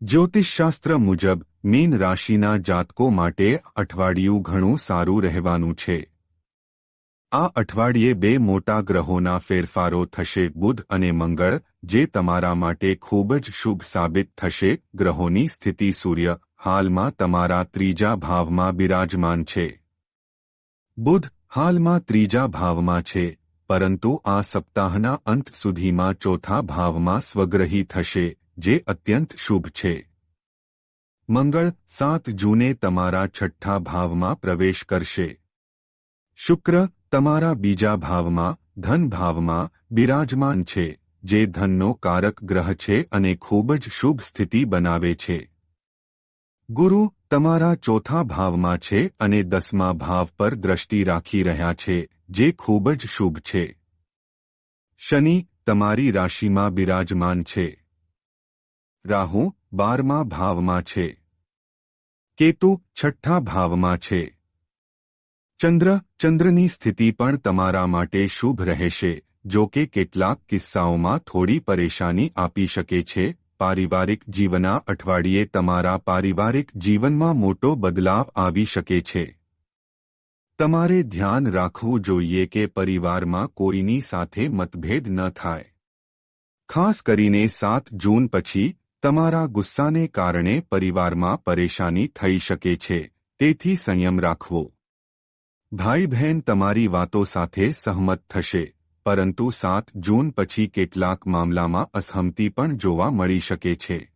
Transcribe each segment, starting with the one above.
જ્યોતિષશાસ્ત્ર મુજબ, મીન રાશિના જાતકો માટે અઠવાડિયું ઘણું સારું રહેવાનું છે. આ અઠવાડિયે બે મોટા ગ્રહોના ફેરફારો થશે, બુધ અને મંગળ, જે તમારા માટે ખૂબ જ શુભ સાબિત થશે. ગ્રહોની સ્થિતિ સૂર્ય, હાલમાં તમારા ત્રીજા ભાવમાં બિરાજમાન છે. બુધ, હાલમાં ત્રીજા ભાવમાં છે, પરંતુ આ સપ્તાહના અંત સુધીમાં ચોથા ભાવમાં સ્વગ્રહી થશે. જે અત્યંત શુભ છે. મંગળ સાત જૂને તમારા છઠ્ઠા ભાવમાં પ્રવેશ કરશે. શુક્ર તમારા બીજા ભાવમાં, ધન ભાવમાં બિરાજમાન છે, જે ધનનો કારક ગ્રહ છે અને ખૂબ જ શુભ સ્થિતિ બનાવે છે. ગુરુ તમારા ચોથા ભાવમાં છે અને દસમા ભાવ પર દ્રષ્ટિ રાખી રહ્યા છે, જે ખૂબ જ શુભ છે. શનિ તમારી રાશિમાં બિરાજમાન છે. રાહુ બારમા ભાવમાં છે. કેતુ છઠ્ઠા ભાવમાં છે. ચંદ્ર, ચંદ્રની સ્થિતિ પણ તમારા માટે શુભ રહેશે, જો કે કેટલાક કિસ્સાઓમાં થોડી પરેશાની આપી શકે છે. પારિવારિક જીવના અઠવાડિયે તમારા પારિવારિક જીવનમાં મોટો બદલાવ આવી શકે છે. તમારે ધ્યાન રાખવું જોઈએ કે પરિવારમાં કોઈની સાથે મતભેદ ન થાય. ખાસ કરીને સાત જૂન પછી તમારા ગુસ્સાને કારણે પરિવારમાં પરેશાની થઈ શકે છે, તેથી સંયમ રાખવો. ભાઈ બહેન તમારી વાતો સાથે સહમત થશે, પરંતુ સાત જૂન પછી કેટલાક મામલામાં અસહમતિ પણ જોવા મળી શકે છે.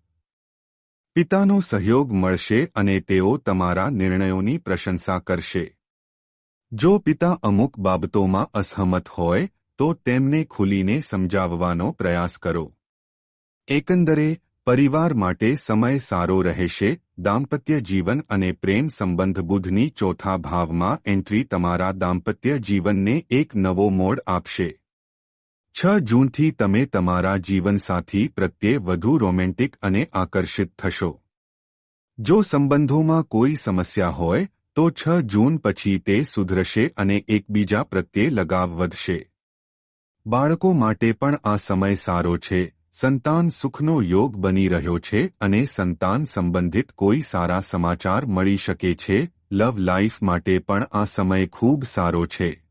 પિતાનો સહયોગ મળશે અને તેઓ તમારા નિર્ણયોની પ્રશંસા કરશે. જો પિતા અમુક બાબતોમાં અસહમત હોય, તો તેમને ખુલીને સમજાવવાનો પ્રયાસ કરો. એકંદરે પરિવાર માટે સમય સારો રહેશે, દાંપત્ય જીવન અને પ્રેમ સંબંધ બુધની ચોથા ભાવમાં એન્ટ્રી તમારા દાંપત્ય જીવનને એક નવો મોડ આપશે. છ જૂનથી તમે તમારા જીવનસાથી પ્રત્યે વધુ રોમેન્ટિક અને આકર્ષિત થશો. જો સંબંધોમાં કોઈ સમસ્યા હોય, તો છ જૂન પછી તે સુધરશે અને એકબીજા પ્રત્યે લગાવ વધશે. બાળકો માટે પણ આ સમય સારો છે. સંતાન સુખનો યોગ બની રહ્યો છે અને સંતાન સંબંધિત કોઈ સારા સમાચાર મળી શકે છે. લવ લાઈફ માટે પણ આ સમય ખૂબ સારો છે.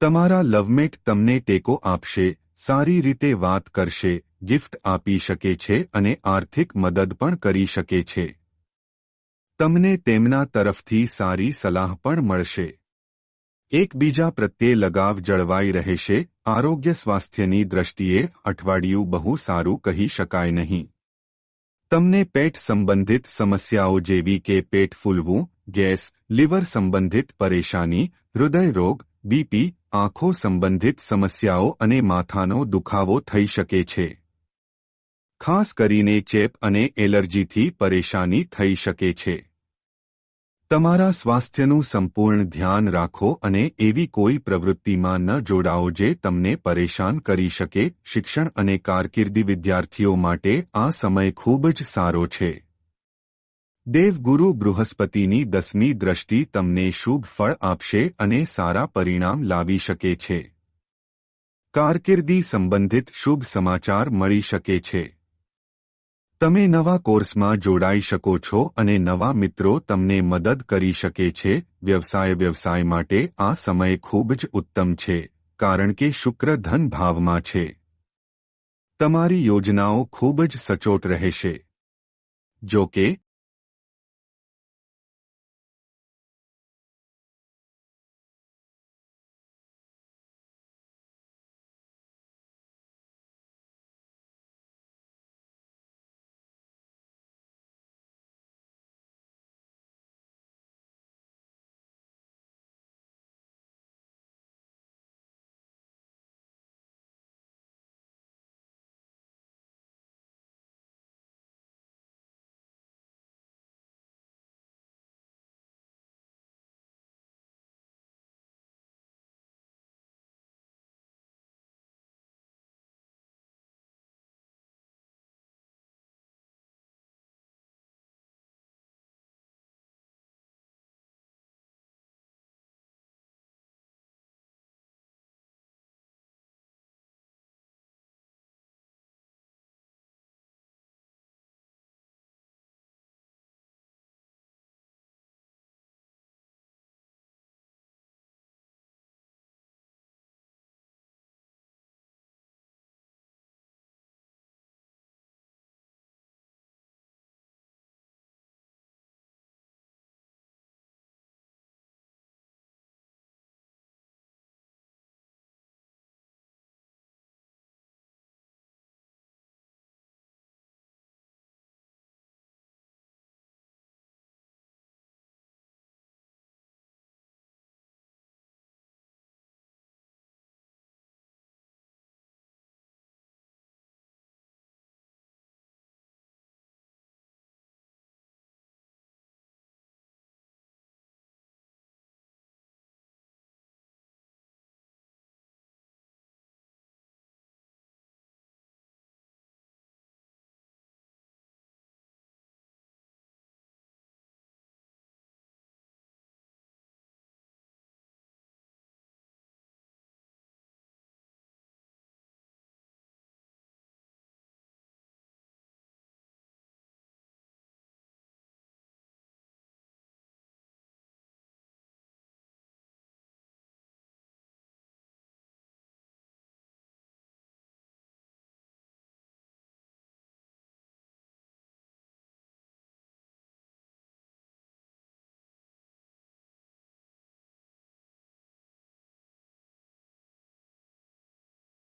તમારા લવમેટ તમને ટેકો આપશે, સારી રીતે વાત કરશે, ગિફ્ટ આપી શકે છે અને આર્થિક મદદ પણ કરી શકે છે. તમને તેમના તરફથી સારી સલાહ પણ મળશે. એકબીજા પ્રત્યે લગાવ જળવાઈ રહેશે, આરોગ્ય સ્વાસ્થ્યની દ્રષ્ટિએ અઠવાડિયું બહુ સારું કહી શકાય નહીં. તમને પેટ સંબંધિત સમસ્યાઓ જેવી કે પેટ ફૂલવું, ગેસ, લીવર સંબંધિત પરેશાની હૃદયરોગ બીપી, આંખો સંબંધિત સમસ્યાઓ અને માથાનો દુખાવો થઈ શકે છે. ખાસ કરીને ચેપ અને એલર્જીથી પરેશાની થઈ શકે છે. તમારા સ્વાસ્થ્યનું સંપૂર્ણ ધ્યાન રાખો અને એવી કોઈ પ્રવૃત્તિમાં ન જોડાઓ જે તમને પરેશાન કરી શકે. શિક્ષણ અને કારકિર્દી વિદ્યાર્થીઓ માટે આ સમય ખૂબ જ સારો છે. દેવગુરુ બૃહસ્પતિની દસમી દ્રષ્ટિ તમને શુભ ફળ આપશે અને સારા પરિણામ લાવી શકે છે. કારકિર્દી સંબંધિત શુભ સમાચાર મળી શકે છે. તમે નવા કોર્સમાં જોડાઈ શકો છો અને નવા મિત્રો તમને મદદ કરી શકે છે. વ્યવસાય વ્યવસાય માટે આ સમય ખૂબ જ ઉત્તમ છે, કારણ કે શુક્ર ધન ભાવમાં છે. તમારી યોજનાઓ ખૂબ જ સચોટ રહેશે. જો કે